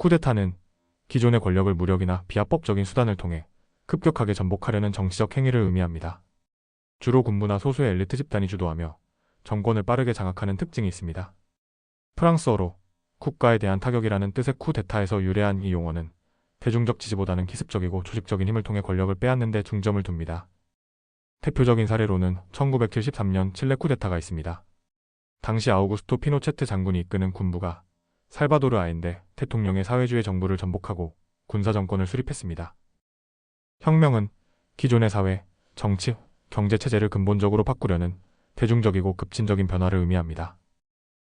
쿠데타는 기존의 권력을 무력이나 비합법적인 수단을 통해 급격하게 전복하려는 정치적 행위를 의미합니다. 주로 군부나 소수의 엘리트 집단이 주도하며 정권을 빠르게 장악하는 특징이 있습니다. 프랑스어로 국가에 대한 타격이라는 뜻의 쿠데타에서 유래한 이 용어는 대중적 지지보다는 기습적이고 조직적인 힘을 통해 권력을 빼앗는 데 중점을 둡니다. 대표적인 사례로는 1973년 칠레 쿠데타가 있습니다. 당시 아우구스토 피노체트 장군이 이끄는 군부가 살바도르 아인데 대통령의 사회주의 정부를 전복하고 군사 정권을 수립했습니다. 혁명은 기존의 사회, 정치, 경제 체제를 근본적으로 바꾸려는 대중적이고 급진적인 변화를 의미합니다.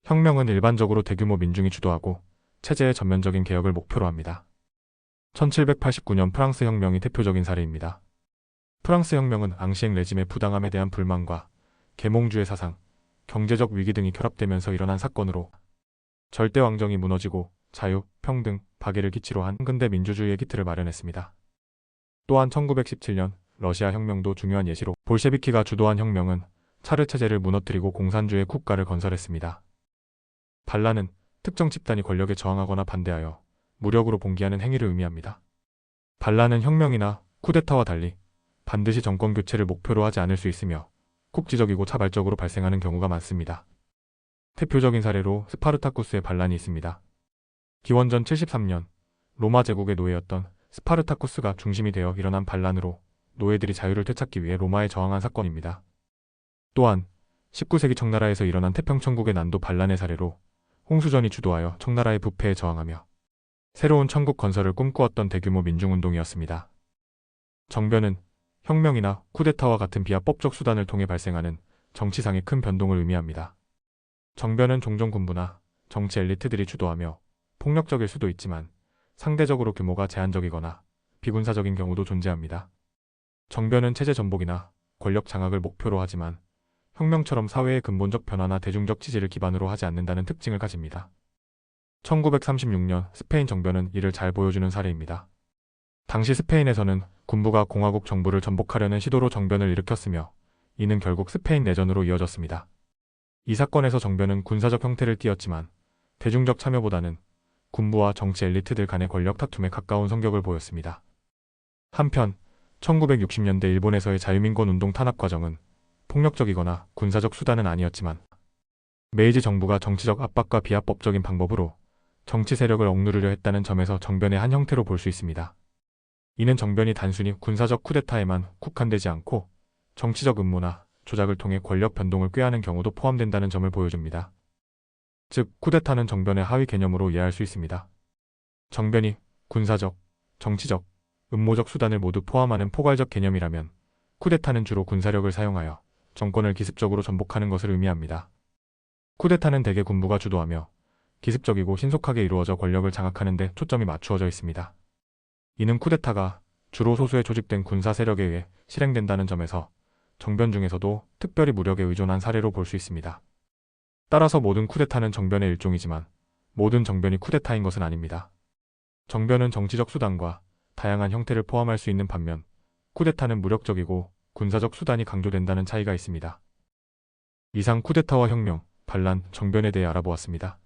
혁명은 일반적으로 대규모 민중이 주도하고 체제의 전면적인 개혁을 목표로 합니다. 1789년 프랑스 혁명이 대표적인 사례입니다. 프랑스 혁명은 앙시행 레짐의 부당함에 대한 불만과 계몽주의 사상, 경제적 위기 등이 결합되면서 일어난 사건으로 절대 왕정이 무너지고 자유, 평등, 박애를 기치로 한 근대 민주주의의 기틀을 마련했습니다. 또한 1917년 러시아 혁명도 중요한 예시로 볼셰비키가 주도한 혁명은 차르 체제를 무너뜨리고 공산주의 국가를 건설했습니다. 반란은 특정 집단이 권력에 저항하거나 반대하여 무력으로 봉기하는 행위를 의미합니다. 반란은 혁명이나 쿠데타와 달리 반드시 정권 교체를 목표로 하지 않을 수 있으며 국지적이고 차발적으로 발생하는 경우가 많습니다. 대표적인 사례로 스파르타쿠스의 반란이 있습니다. 기원전 73년 로마 제국의 노예였던 스파르타쿠스가 중심이 되어 일어난 반란으로 노예들이 자유를 되찾기 위해 로마에 저항한 사건입니다. 또한 19세기 청나라에서 일어난 태평천국의 난도 반란의 사례로 홍수전이 주도하여 청나라의 부패에 저항하며 새로운 천국 건설을 꿈꾸었던 대규모 민중운동이었습니다. 정변은 혁명이나 쿠데타와 같은 비합법적 수단을 통해 발생하는 정치상의 큰 변동을 의미합니다. 정변은 종종 군부나 정치 엘리트들이 주도하며 폭력적일 수도 있지만 상대적으로 규모가 제한적이거나 비군사적인 경우도 존재합니다. 정변은 체제 전복이나 권력 장악을 목표로 하지만 혁명처럼 사회의 근본적 변화나 대중적 지지를 기반으로 하지 않는다는 특징을 가집니다. 1936년 스페인 정변은 이를 잘 보여주는 사례입니다. 당시 스페인에서는 군부가 공화국 정부를 전복하려는 시도로 정변을 일으켰으며 이는 결국 스페인 내전으로 이어졌습니다. 이 사건에서 정변은 군사적 형태를 띠었지만 대중적 참여보다는 군부와 정치 엘리트들 간의 권력 다툼에 가까운 성격을 보였습니다. 한편 1960년대 일본에서의 자유민권 운동 탄압 과정은 폭력적이거나 군사적 수단은 아니었지만 메이지 정부가 정치적 압박과 비합법적인 방법으로 정치 세력을 억누르려 했다는 점에서 정변의 한 형태로 볼 수 있습니다. 이는 정변이 단순히 군사적 쿠데타에만 국한되지 않고 정치적 음모나 조작을 통해 권력 변동을 꾀하는 경우도 포함된다는 점을 보여줍니다. 즉, 쿠데타는 정변의 하위 개념으로 이해할 수 있습니다. 정변이 군사적, 정치적, 음모적 수단을 모두 포함하는 포괄적 개념이라면 쿠데타는 주로 군사력을 사용하여 정권을 기습적으로 전복하는 것을 의미합니다. 쿠데타는 대개 군부가 주도하며 기습적이고 신속하게 이루어져 권력을 장악하는 데 초점이 맞추어져 있습니다. 이는 쿠데타가 주로 소수의 조직된 군사 세력에 의해 실행된다는 점에서 정변 중에서도 특별히 무력에 의존한 사례로 볼 수 있습니다. 따라서 모든 쿠데타는 정변의 일종이지만 모든 정변이 쿠데타인 것은 아닙니다. 정변은 정치적 수단과 다양한 형태를 포함할 수 있는 반면 쿠데타는 무력적이고 군사적 수단이 강조된다는 차이가 있습니다. 이상 쿠데타와 혁명, 반란, 정변에 대해 알아보았습니다.